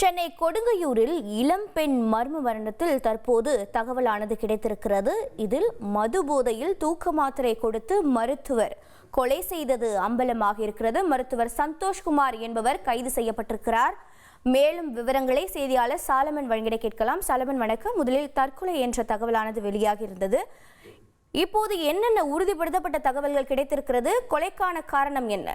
சென்னை கொடுங்கையூரில் இளம்பெண் மர்ம மரணத்தில் தற்போது தகவலானது கிடைத்திருக்கிறது. இதில் மது போதையில் தூக்க மாத்திரை கொடுத்து மருத்துவர் கொலை செய்தது அம்பலமாக இருக்கிறது. மருத்துவர் சந்தோஷ்குமார் என்பவர் கைது செய்யப்பட்டிருக்கிறார். மேலும் விவரங்களை செய்தியாளர் சாலமன் வழங்கிட கேட்கலாம். சாலமன் வணக்கம். முதலில் தற்கொலை என்ற தகவலானது வெளியாகி இருந்தது. இப்போது என்னென்ன உறுதிப்படுத்தப்பட்ட தகவல்கள் கிடைத்திருக்கிறது? கொலைக்கான காரணம் என்ன?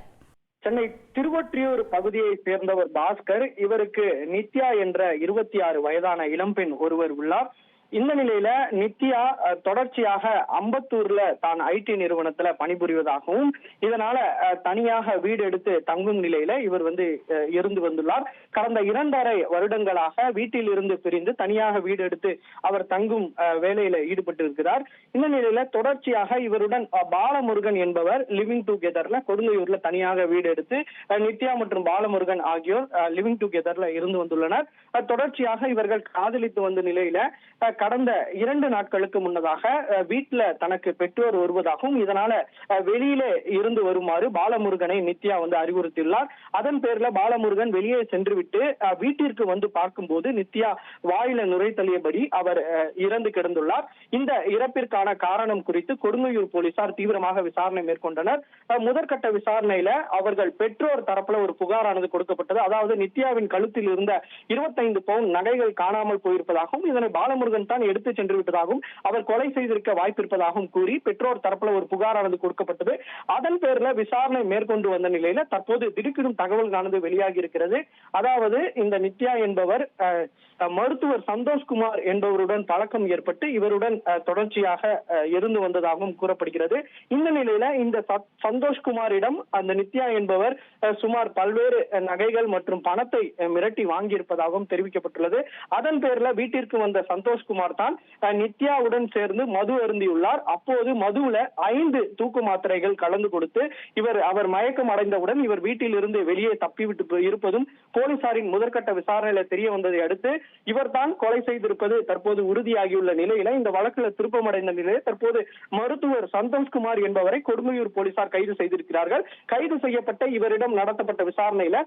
சென்னை திருவொற்றியூர் பகுதியை சேர்ந்தவர் பாஸ்கர் இவருக்கு நித்யா என்ற இருபத்தி ஆறு வயதான இளம்பெண் ஒருவர் உள்ளார். இந்த நிலையில நித்யா தொடர்ச்சியாக அம்பத்தூர்ல தான் ஐடி நிறுவனத்துல பணிபுரிவதாகவும் இதனால தனியாக வீடு எடுத்து தங்கும் நிலையில இவர் வந்து இருந்து வந்துள்ளார். கடந்த இரண்டரை வருடங்களாக வீட்டில் இருந்து பிரிந்து தனியாக வீடு எடுத்து அவர் தங்கும் அஹ், வேலையில ஈடுபட்டு இருக்கிறார் இந்த நிலையில தொடர்ச்சியாக இவருடன் பாலமுருகன் என்பவர் லிவிங் டுகெதர்ல கொடுங்கையூர்ல தனியாக வீடு எடுத்து நித்யா மற்றும் பாலமுருகன் ஆகியோர் லிவிங் டுகெதர்ல இருந்து வந்துள்ளனர். தொடர்ச்சியாக இவர்கள் காதலித்து வந்த நிலையில கடந்த இரண்டு நாட்களுக்கு முன்னதாக அஹ், வீட்டுல தனக்கு பெற்றோர் வருவதாகவும் இதனால வெளியிலே இருந்து வருமாறு பாலமுருகனை நித்யா வந்து அறிவுறுத்தியுள்ளார். அதன் பேர்ல பாலமுருகன் வெளியே சென்று விட்டு வீட்டிற்கு வந்து பார்க்கும்போது நித்யா வாயில நுரை தள்ளியபடி அவர் இறந்து கிடந்துள்ளார். இந்த இறப்பிற்கான காரணம் குறித்து கொடுங்கையூர் போலீசார் தீவிரமாக விசாரணை மேற்கொண்டனர். முதற்கட்ட விசாரணையில அவர்கள் பெற்றோர் தரப்புல ஒரு புகாரானது கொடுக்கப்பட்டது. அதாவது நித்யாவின் கழுத்தில் இருந்த இருபத்தைந்து பவுன் நகைகள் காணாமல் போயிருப்பதாகவும் இதனை பாலமுருகன் தான் எடுத்து சென்று விட்டதாகவும் அவர் கொலை செய்திருக்க வாய்ப்பிருப்பதாகவும் கூறி பெற்றோர் தரப்புல ஒரு புகாரானது கொடுக்கப்பட்டது. அதன் பேர்ல விசாரணை மேற்கொண்டு வந்த நிலையில தற்போது திடுக்கிடும் தகவல்களானது வெளியாகி இருக்கிறது. அதாவது இந்த நித்யா என்பவர் மருத்துவர் சந்தோஷ்குமார் என்பவருடன் பழக்கம் ஏற்பட்டு இவருடன் தொடர்ச்சியாக இருந்து வந்ததாகவும் கூறப்படுகிறது. இந்த நிலையில இந்த சந்தோஷ்குமாரிடம் அந்த நித்யா என்பவர் சுமார் பல்வேறு நகைகள் மற்றும் பணத்தை மிரட்டி வாங்கியிருப்பதாகவும் தெரிவிக்கப்பட்டுள்ளது. அதன் பேர்ல வீட்டிற்கு வந்த சந்தோஷ்குமார் தான் நித்யாவுடன் சேர்ந்து மது அருந்தியுள்ளார். அப்போது மதுவுல ஐந்து தூக்கு மாத்திரைகள் கலந்து கொடுத்து இவர் அவர் மயக்கம் அடைந்தவுடன் இவர் வீட்டில் இருந்து வெளியே தப்பிவிட்டு இருப்பதும் போலீசாரின் முதற்கட்ட விசாரணையில தெரிய வந்ததை அடுத்து இவர் தான் கொலை செய்திருப்பது தற்போது உறுதியாகியுள்ள நிலையில இந்த வழக்குல திருப்பமடைந்த நிலையில் தற்போது மருத்துவர் சந்தோஷ்குமார் என்பவரை கொடுமையூர் போலீசார் கைது செய்திருக்கிறார்கள். கைது செய்யப்பட்ட இவரிடம் நடத்தப்பட்ட விசாரணையில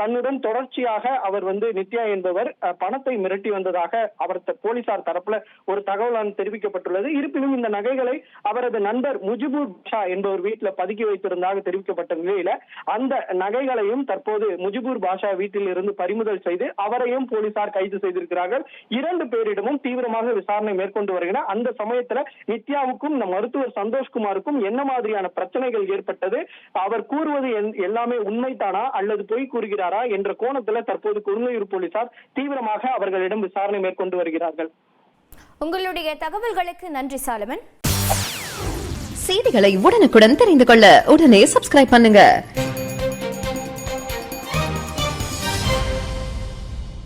தன்னுடன் தொடர்ச்சியாக அவர் வந்து நித்யா என்பவர் பணத்தை மிரட்டி வந்ததாக அவர் போலீசார் போலீசார் தரப்புல ஒரு தகவலான தெரிவிக்கப்பட்டுள்ளது. இருப்பினும் இந்த நகைகளை அவரது நண்பர் முஜிபூர் ஷா என்பவர் வீட்டில் பதுக்கி வைத்திருந்ததாக தெரிவிக்கப்பட்ட நிலையில அந்த நகைகளையும் தற்போது முஜிபூர் பாஷா வீட்டில் இருந்து பறிமுதல் செய்து அவரையும் போலீசார் கைது செய்திருக்கிறார்கள். இரண்டு பேரிடமும் தீவிரமாக விசாரணை மேற்கொண்டு வருகிற அந்த சமயத்துல நித்யாவுக்கும் இந்த மருத்துவர் சந்தோஷ்குமாருக்கும் என்ன மாதிரியான பிரச்சனைகள் ஏற்பட்டது? அவர் கூறுவது என்- எல்லாமே உண்மைதானா? அல்லது பொய் கூறுகிறாரா? என்ற கோணத்துல தற்போது கொடுங்கையூர் போலீசார் தீவிரமாக அவர்களிடம் விசாரணை மேற்கொண்டு வருகிறார்கள். உங்களுடைய தகவல்களுக்கு நன்றி சாலமன். செய்திகளை உடனுக்குடன் தெரிந்து கொள்ள உடனே சப்ஸ்கிரைப் பண்ணுங்க.